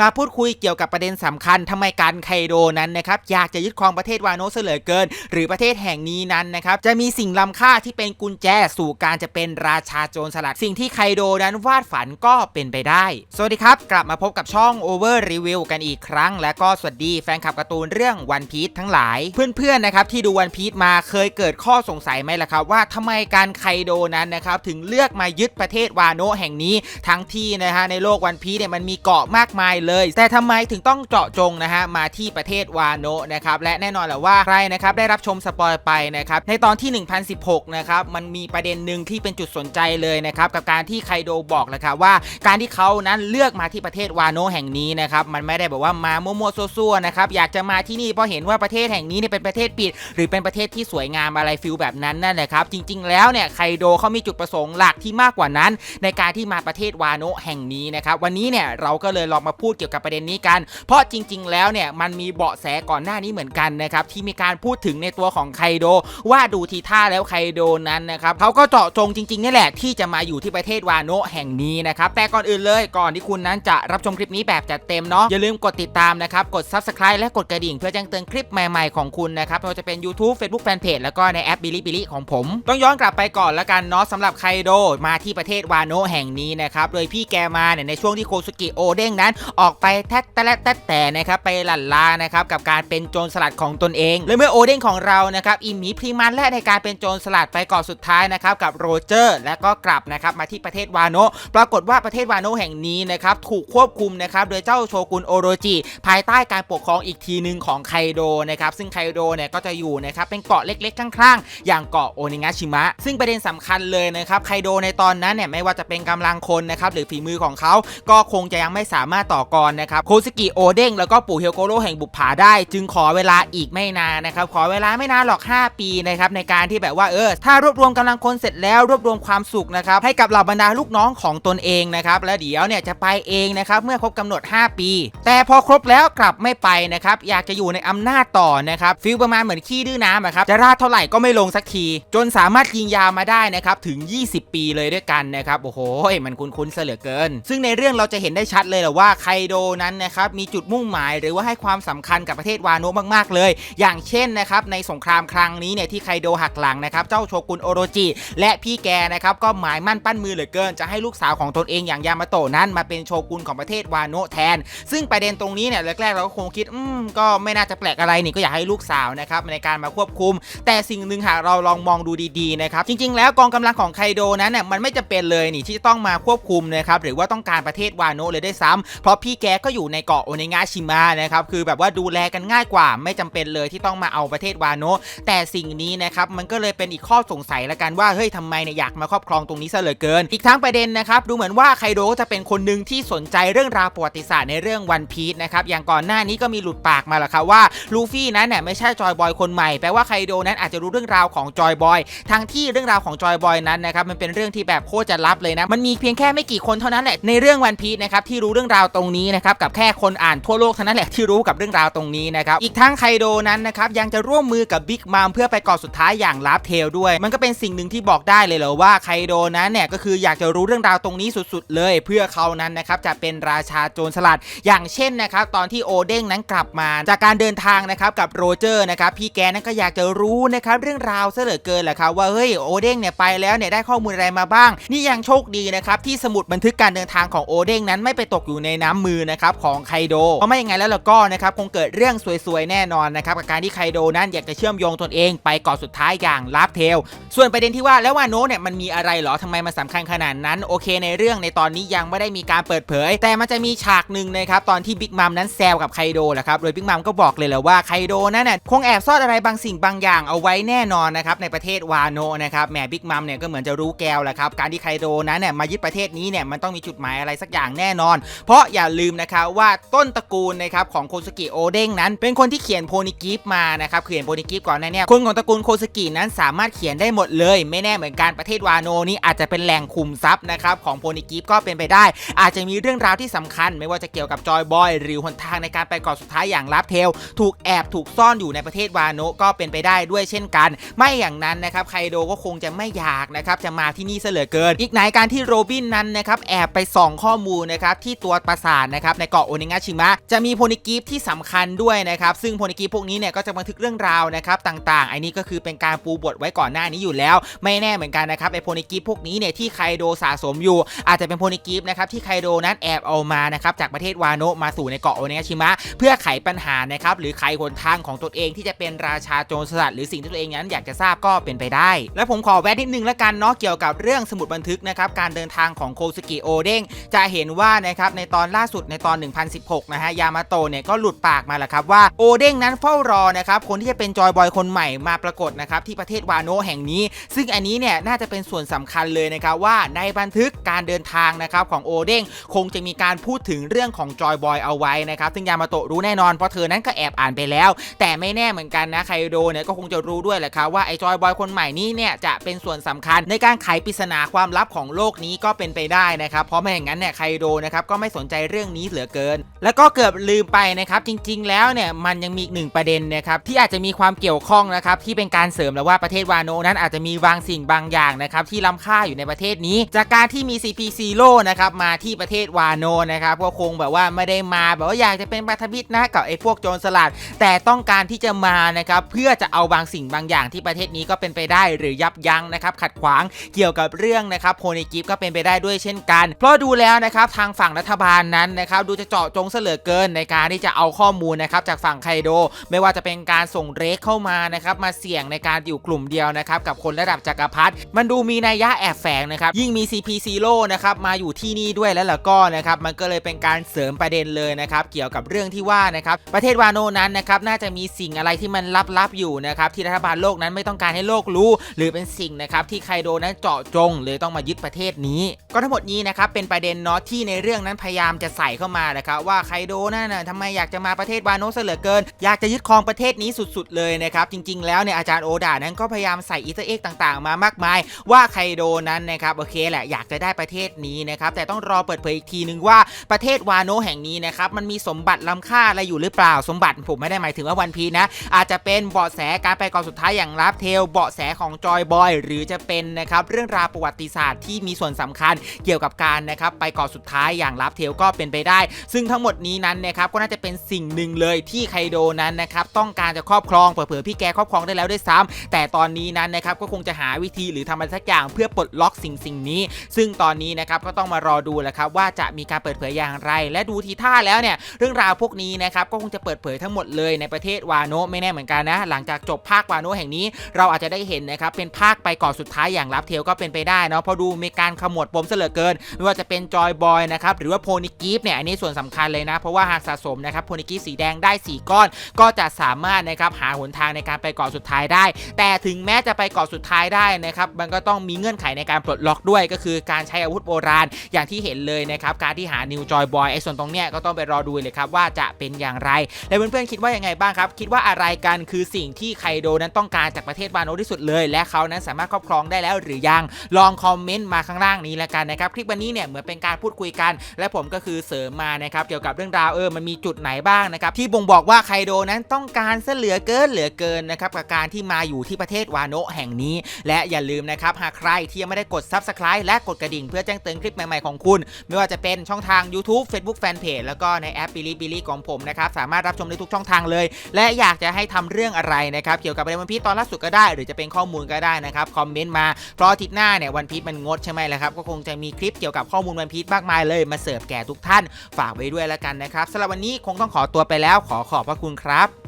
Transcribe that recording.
มาพูดคุยเกี่ยวกับประเด็นสำคัญทำไมการไคโดนั้นนะครับอยากจะยึดครองประเทศวาโนเสเหลือเกิน หรือประเทศแห่งนี้นั้นนะครับจะมีสิ่งล้ำค่าที่เป็นกุญแจสู่การจะเป็นราชาโจรสลัดสิ่งที่ไคโดนั้นวาดฝันก็เป็นไปได้ สวัสดีครับ กลับมาพบกับช่อง Over Review กันอีกครั้ง และก็สวัสดีแฟนคลับการ์ตูนเรื่องวันพี e ทั้งหลาย เพื่อนๆนะครับที่ดูวันพี e มาเคยเกิดข้อสงสัยไหมล่ะครับ ว่าทำไมการไคโดนั้นนะครับถึงเลือกมายึดประเทศวาโนแห่งนี้ ทั้งที่นะฮะในโลกวันพี e เนี่ยมันมีเกาะมากมายเลยแต่ทำไมถึงต้องเจาะจงนะฮะมาที่ประเทศวาโนะนะครับและแน่นอนแหละว่าใครนะครับได้รับชมสปอยไปนะครับในตอนที่ 1016นะครับมันมีประเด็นหนึ่งที่เป็นจุดสนใจเลยนะครับกับการที่ไคโดบอกเลยครับว่า การที่เขานั้นเลือกมาที่ประเทศวาโนะแห่งนี้นะครับมันไม่ได้แบบว่ามามั่วๆซั่วๆนะครับอยากจะมาที่นี่เพราะเห็นว่าประเทศแห่งนี้เนี่ยเป็นประเทศปิด หรือเป็นประเทศที่สวยงามอะไรฟิลแบบนั้นนั่นแหละครับจริง ๆ แล้วเนี่ยไคโดเขามีจุดประสงค์หลักที่มากกว่านั้น ในการที่มาประเทศวาโนะแห่งนี้นะครับวันนี้เนี่ยเราก็เลยลองมาพูดเกี่ยวกับประเด็นนี้กัน เพราะจริง ๆ แล้วเนี่ยมันมีเบาะแสก่อนหน้านี้เหมือนกันนะครับที่มีการพูดถึงในตัวของไคโดว่าดูทีท่าแล้วไคโดนั้นนะครับเขาก็เจาะจงจริงๆนี่แหละที่จะมาอยู่ที่ประเทศวาโนะแห่งนี้นะครับแต่ก่อนอื่นเลยก่อนที่คุณนั้นจะรับชมคลิปนี้แบบจัดเต็มเนาะอย่าลืมกดติดตามนะครับกด subscribe และกดกระดิ่งเพื่อแจ้งเตือนคลิปใหม่ๆของคุณนะครับไม่ว่าจะเป็น YouTube Facebook Fanpage แล้วก็ในแอป Bilibili ของผม ต้องย้อนกลับไปก่อนล้วกันเนาะสำหรับไคโดมาที่ประเทศวาโนะแห่งนี้นะครับโดยพี่แกมาเนี่ยในช่วงที่โคสุกิโอเด้งนั้นออกไปแท็ตแต่และแท็แต่นะครับไปหลั่นลานะครับกับการเป็นโจรสลัดของตนเอง และเมื่อโอเด้งของเรานะครับอิมีพรีมันและในการเป็นโจรสลัดไปก่อสุดท้ายนะครับกับโรเจอร์ และก็กลับนะครับมาที่ประเทศวาโนปรากฏว่าประเทศวาโนแห่งนี้นะครับถูกควบคุมนะครับโดยเจ้าโชกุนโอโรจิภายใต้การปกครองอีกทีหนึ่งของไคโดนะครับซึ่งไคโดเนี่ยก็จะอยู่นะครับเป็นเกาะเล็กๆข้างๆ อย่างเกาะโอนิงาชิมะ ซึ่งประเด็นสำคัญเลยนะครับไคโดในตอนนั้นเนี่ยไม่ว่าจะเป็นกำลังคนนะครับหรือฝีมือของเขาก็คงจะยังไม่สามารถต่อกรนะครับโคซิกิโอเด้งแล้วก็ปู่เฮลโกโรแห่งบุปผาได้ จึงขอเวลาอีกไม่นานนะครับขอเวลาไม่นานหรอก 5 ปีนะครับในการที่แบบว่าเออถ้ารวบรวมกำลังคนเสร็จแล้วรวบรวมความสุขนะครับให้กับเหล่าบรรดาลูกน้องของตนเองนะครับแล้วเดี๋ยวเนี่ยจะไปเองนะครับเมื่อครบกำหนด 5 ปี แต่พอครบแล้วกลับไม่ไปนะครับอยากจะอยู่ในอำนาจต่อนะครับฟิลประมาณเหมือนขี้ดื้อน้ำอะครับจะราดเท่าไหร่ก็ไม่ลงสักที จนสามารถยิงยาวมาได้นะครับถึง 20 ปีเลยด้วยกันนะครับโอ้โหมันคุ้นๆเสยเหลือเกิน ซึ่งในเรื่องเราจะเห็นได้ชัดเลยแหละว่าไคโดนั้นนะครับมีจุดมุ่งหมายหรือว่าให้ความสำคัญกับประเทศวาโนะมากๆเลย อย่างเช่นนะครับในสงครามครั้งนี้เนี่ยที่ไคโดหักหลังนะครับเจ้าโชกุนโอโรจิ และพี่แกนะครับก็หมายมั่นปั้นมือเหลือเกิน จะให้ลูกสาวของตนเองอย่างยามาโตะนั้นมาเป็นโชกุนของประเทศวาโนะแทน ซึ่งประเด็นตรงนี้เนี่ยแรกๆเราก็คงคิดอืมก็ไม่น่าจะแปลกอะไรนี่ก็อยากให้ลูกสาวนะครับในการมาควบคุม แต่สิ่งหนึ่งหากเราลองมองดูดีๆนะครับจริง ๆ แล้วกองกำลังของไคโดนั้นเนี่ยมันไม่จะเป็นเลยนี่ที่จะต้องมาควบคุมนะครับหรือว่าต้องการประเทศวาโนะเลยได้ซ้ำเพราะพีี่แกก็อยู่ในเกาะโอเนงาชิมะนะครับคือแบบว่าดูแลกันง่ายกว่าไม่จำเป็นเลยที่ต้องมาเอาประเทศวาโนแต่สิ่งนี้นะครับมันก็เลยเป็นอีกข้อสงสัยละกันว่าเฮ้ยทำไมเนี่ยอยากมาครอบครองตรงนี้ซะเหลือเกิน อีกทั้งประเด็นนะครับดูเหมือนว่าไคโดก็จะเป็นคนหนึ่งที่สนใจเรื่องราวประวัติศาสตร์ในเรื่องวันพีชนะครับอย่างก่อนหน้านี้ก็มีหลุดปากมาแล้วครับว่าลูฟี่นั้นเนี่ยไม่ใช่จอยบอยคนใหม่แปลว่าไคโดนั้นอาจจะรู้เรื่องราวของจอยบอยทั้งที่เรื่องราวของจอยบอยนั้นนะครับมันเป็นเรื่องที่แบบโคตรจะลับเลยนะมันมีเพียงแค่ไม่กี่คนเท่านั้นแหละในเรื่องวันพีชนะครับที่รู้เรื่องราวตรงนี้นะครับกับแค่คนอ่านทั่วโลกเท่านั้นแหละที่รู้กับเรื่องราวตรงนี้นะครับอีกทั้งไคโดนั้นนะครับยังจะร่วมมือกับบิ๊กมัมเพื่อไปกาะสุดท้ายอย่างลาฟเทลด้วย มันก็เป็นสิ่งหนึ่งที่บอกได้เลยเหรอว่าไคโดนั้นเนี่ยก็คืออยากจะรู้เรื่องราวตรงนี้สุดๆ เลย เพื่อเขานั้นนะครับจะเป็นราชาโจรสลัด อย่างเช่นนะครับตอนที่โอเด้งนั้นกลับมา จากการเดินทางนะครับกับโรเจอร์นะครับพี่แกนั้นก็อยากจะรู้นะครับเรื่องราวเหลือเกินแหละครับว่าเฮ้ยโอเด้งเนี่ยไปแล้วเนี่ยได้ข้อมูลอะไรมาบ้าง นี่ยังโชคดีนะครับที่สมุดบันทึกการเดินทางของโอเด้งนั้นไม่ไปตกอยู่ในน้ำมือนะครับของไคโดเพราะไม่อย่างไงแล้วเราก็นะครับคงเกิดเรื่องสวยๆแน่นอนนะครับกับการที่ไคโดนั้นอยากจะเชื่อมโยงตนเองไปเกาะสุดท้ายอย่างลาฟเทล ส่วนประเด็นที่ว่าแล้ววาโนเนี่ยมันมีอะไรเหรอทำไมมันสำคัญขนาดนั้น โอเค ในเรื่องในตอนนี้ยังไม่ได้มีการเปิดเผย แต่มันจะมีฉากหนึ่งนะครับตอนที่บิ๊กมัมนั้นแซวกับไคโดแหละครับโดยบิ๊กมัมก็บอกเลยแหละว่าไคโดนั้นน่ะคงแอบซ่อนอะไรบางสิ่งบางอย่างเอาไว้แน่นอนนะครับในประเทศวาโนนะครับแหมบิ๊กมัมเนี่ยก็เหมือนจะรู้แก้วแหละครับการที่ไคโดนั้นเนี่ยมายึดประเทศนี้เนี่ยมันต้องมีจุดหมายอะไรสักอย่างแน่นอน เพราะอย่าลืมนะครับว่าต้นตระกูลนะครับของโคสกิโอเด้งนั้น เป็นคนที่เขียนโพนิกิฟมานะครับเขียนโพนิกิฟก่อนหนะเนี่ยคนของตระกูลโคสกินั้นสามารถเขียนได้หมดเลย ไม่แน่เหมือนกันประเทศวาโนนี่อาจจะเป็นแหล่งคุมทรัพย์นะครับของโพนิกิฟก็เป็นไปได้ อาจจะมีเรื่องราวที่สำคัญ ไม่ว่าจะเกี่ยวกับจอยบอยหรือหนทางในการไปกาะสุดท้ายอย่างลับเทลถูกแอบถูกซ่อนอยู่ในประเทศวาโนก็เป็นไปได้ด้วยเช่นกัน ไม่อย่างนั้นนะครับไคโดก็คงจะไม่อยากนะครับจะมาที่นี่เสเหลือเกิน อีกไหนการที่โรบินนั้นนะครับแอบไปส่องข้อมูลนะครับที่ตัวปราสาทนะครับในเกาะโอเนงาชิมะจะมีโพนิกิฟที่สำคัญด้วยนะครับซึ่งโพนิกิฟพวกนี้เนี่ยก็จะบันทึกเรื่องราวนะครับต่างๆอันนี้ก็คือเป็นการปูบทไว้ก่อนหน้านี้อยู่แล้ว ไม่แน่เหมือนกันนะครับไอโพนิกิฟพวกนี้เนี่ยที่ไคโดสะสมอยู่ อาจจะเป็นโพนิกิฟนะครับที่ไคโดนั้นแอบเอามานะครับจากประเทศวาโนะมาสู่ในเกาะโอเนงาชิมะเพื่อไขปัญหานะครับหรือไขหนทางของตนเองที่จะเป็นราชาโจรสลัดหรือสิ่งที่ตัวเองนั้นอยากจะทราบก็เป็นไปได้ และผมขอแวะนิดนึงละกันเนาะเกี่ยวกับเรื่องสมุดบันทึกนะครับการเดินทางของโคซุกิโอเด้งจะเห็นว่านะครับในตอนล่าสุดในตอน 1016 นะฮะ ยามาโตเนี่ยก็หลุดปากมาแหละครับว่าโอเด้งนั้นเฝ้ารอนะครับ คนที่จะเป็นจอยบอยคนใหม่มาปรากฏนะครับที่ประเทศวาโนแห่งนี้ ซึ่งอันนี้เนี่ยน่าจะเป็นส่วนสำคัญเลยนะครับว่าในบันทึกการเดินทางนะครับของโอเด้งคงจะมีการพูดถึงเรื่องของจอยบอยเอาไว้นะครับซึ่งยามาโตรู้แน่นอนเพราะเธอนั้นก็แอบอ่านไปแล้ว แต่ไม่แน่เหมือนกันนะไคโดเนี่ยก็คงจะรู้ด้วยแหละครับว่าไอ้จอยบอยคนใหม่นี้เนี่ยจะเป็นส่วนสำคัญในการไขปริศนาความลับของโลกนี้ก็เป็นไปได้นะครับเพราะไม่อย่างนั้นเนี่ยไคโดนะครับก็ไม่สนใจเรื่องนี้เหลือเกิน แล้วก็เกือบลืมไปนะครับจริง ๆ แล้วเนี่ยมันยังมีอีกหนึ่งประเด็นนะครับที่อาจจะมีความเกี่ยวข้องนะครับที่เป็นการเสริมแล้วว่าประเทศวานโนนั้นอาจจะมีบางสิ่งบางอย่างนะครับที่ล้ำค่าอยู่ในประเทศนี้ จากการที่มี CP0 นะครับมาที่ประเทศวานโนนะครับก็คงแบบว่าไม่ได้มาแบบว่าอยากจะเป็นพันธมิตรนะกับไอ้พวกโจรสลัด แต่ต้องการที่จะมานะครับเพื่อจะเอาบางสิ่งบางอย่างที่ประเทศนี้ก็เป็นไปได้หรือยับยั้งนะครับขัดขวางเกี่ยวกับเรื่องนะครับโพนิกิฟก็เป็นไปได้ด้วยเช่นกัน เพราะดูแล้วนะครับทางฝั่งรัฐบาลนั้นนะครับดูจะเจาะจงเสลือเกินในการที่จะเอาข้อมูลนะครับจากฝั่งไคโด ไม่ว่าจะเป็นการส่งเรกเข้ามานะครับมาเสี่ยงในการอยู่กลุ่มเดียวนะครับกับคนระดับจักรพรรดิมันดูมีนัยยะแอบแฝงนะครับยิ่งมี CP0 นะครับมาอยู่ที่นี่ด้วยแล้วล่ะก็นะครับมันก็เลยเป็นการเสริมประเด็นเลยนะครับเกี่ยวกับเรื่องที่ว่านะครับประเทศวาโนนั้นนะครับน่าจะมีสิ่งอะไรที่มันลับๆอยู่นะครับที่รัฐบาลโลกนั้นไม่ต้องการให้โลกรู้ หรือเป็นสิ่งนะครับที่ไคโดนั้นเจาะจงเลยต้องมายึดประเทศนี้ ก็ทั้งหมดนี้นะครับเป็นประเด็นเนาะที่ในเรื่องนั้นพยายามจะใส่เข้ามานะครับว่าไคโดนั่นน่ะทำไมอยากจะมาประเทศวาโนะเสเหลือเกิน อยากจะยึดครองประเทศนี้สุดๆ เลยนะครับ จริง ๆ แล้วเนี่ยอาจารย์โอดานั้นก็พยายามใส่อีสเอ็กต่างๆ มามากมาย ว่าไคโดนั้นนะครับโอเคแหละอยากจะได้ประเทศนี้นะครับแต่ต้องรอเปิดเผยอีกทีนึงว่าประเทศวาโนแห่งนี้นะครับมันมีสมบัติล้ำค่าอะไรอยู่หรือเปล่าสมบัติผมไม่ได้หมายถึงว่าวันพีนะอาจจะเป็นเบาะแสการไปก่อนสุดท้ายอย่างลับเทลเบาะแสของจอยบอยหรือจะเป็นนะครับเรื่องราวประวัติศาสตร์ที่มีส่วนสำคัญเกี่ยวกับการนะครับไปก่อนสุดท้ายอย่างลับเทลก็เป็นไปได้ ซึ่งทั้งหมดนี้นั้นนะครับก็น่าจะเป็นสิ่งหนึ่งเลยที่ไคโดนั้นนะครับต้องการจะครอบครองเผื่อพี่แกครอบครองได้แล้วด้วยซ้ำแต่ตอนนี้นั้นนะครับก็คงจะหาวิธีหรือทำอะไรสักอย่างเพื่อปลดล็อกสิ่งสิ่งนี้ ซึ่งตอนนี้นะครับก็ต้องมารอดูแหละครับว่าจะมีการเปิดเผยอย่างไร และดูทีท่าแล้วเนี่ยเรื่องราวพวกนี้นะครับก็คงจะเปิดเผยทั้งหมดเลยในประเทศวาโนไม่แน่เหมือนกันนะ หลังจากจบภาควาโนแห่งนี้ เราอาจจะได้เห็นนะครับเป็นภาคไปก่อนสุดท้ายอย่างลับเทลก็เป็นไปได้เนาะพราะดูมีการขมวดปมเสลือเกินไม่ว่าจะเป็นจอยบอยนะครับหรือว่าโพนิกิฟเนี่ยอันนี้ส่วนสำคัญเลยนะ เพราะว่าหากสะสมนะครับโพนิกิสีแดงได้ 4 ก้อน ก็จะสามารถนะครับหาหนทางในการไปเกาะสุดท้ายได้ แต่ถึงแม้จะไปเกาะสุดท้ายได้นะครับมันก็ต้องมีเงื่อนไขในการปลดล็อกด้วย ก็คือการใช้อาวุธโบราณอย่างที่เห็นเลยนะครับการที่หานิวจอยบอยไอ้ส่วนตรงเนี้ยก็ต้องไปรอดูเลยครับว่าจะเป็นอย่างไร แล้วเพื่อนๆคิดว่ายังไงบ้างครับ คิดว่าอะไรกันคือสิ่งที่ไคโดนั้นต้องการจากประเทศวาโนที่สุดเลย และเขานั้นสามารถครอบครองได้แล้วหรือยังลองคอมเมนต์มาข้างล่างนี้แล้วกันนะครับคลิปวันนี้เนี่ยเหมือนเป็นการพูดคุยกัน และผมก็คือเสริมมานะครับเกี่ยวกับเรื่องราวเออมันมีจุดไหนบ้างนะครับที่บ่งบอกว่าไคโดนั้นต้องการเสเหลือเกินเหลือเกินนะครับกับการที่มาอยู่ที่ประเทศวาโนะแห่งนี้ และอย่าลืมนะครับหากใครที่ยังไม่ได้กด Subscribe และกดกระดิ่งเพื่อแจ้งเตือนคลิปใหม่ๆของคุณ ไม่ว่าจะเป็นช่องทาง YouTube Facebook Fanpage แล้วก็ในแอป b ิลิบิลิของผมนะครับสามารถรับชมได้ทุกช่องทางเลย และอยากจะให้ทำเรื่องอะไรนะครับเกี่ยวกับประเด็นวันพีตอนล่าสุดก็ได้ หรือจะเป็นข้อมูลก็ได้นะครับคอมเมนต์มาเพราะอาทิตย์หน้าเนี่ยวันพีมันงดใช่ไหมล่ะครับก็คงจะมีคลิปเกี่ยวกับข้อมูลวันพีมากมายเลยมาเสิร์ฟแก่ทุกท่านฝากไว้ด้วยแล้วกันนะครับสำหรับวันนี้คงต้องขอตัวไปแล้วขอขอบพระคุณครับ